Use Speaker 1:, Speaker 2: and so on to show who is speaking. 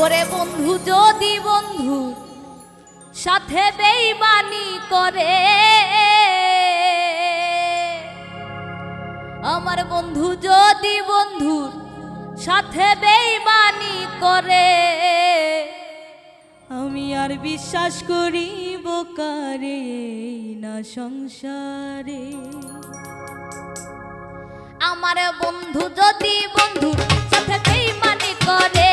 Speaker 1: ওরে বন্ধু, যদি বন্ধু সাথে বেইমানি করে, আমার বন্ধু যদি বন্ধুর সাথে বেইমানি করে, আমি আর বিশ্বাস করিব কারে না সংসারে? আমার বন্ধু যদি বন্ধুর সাথে বেইমানি করে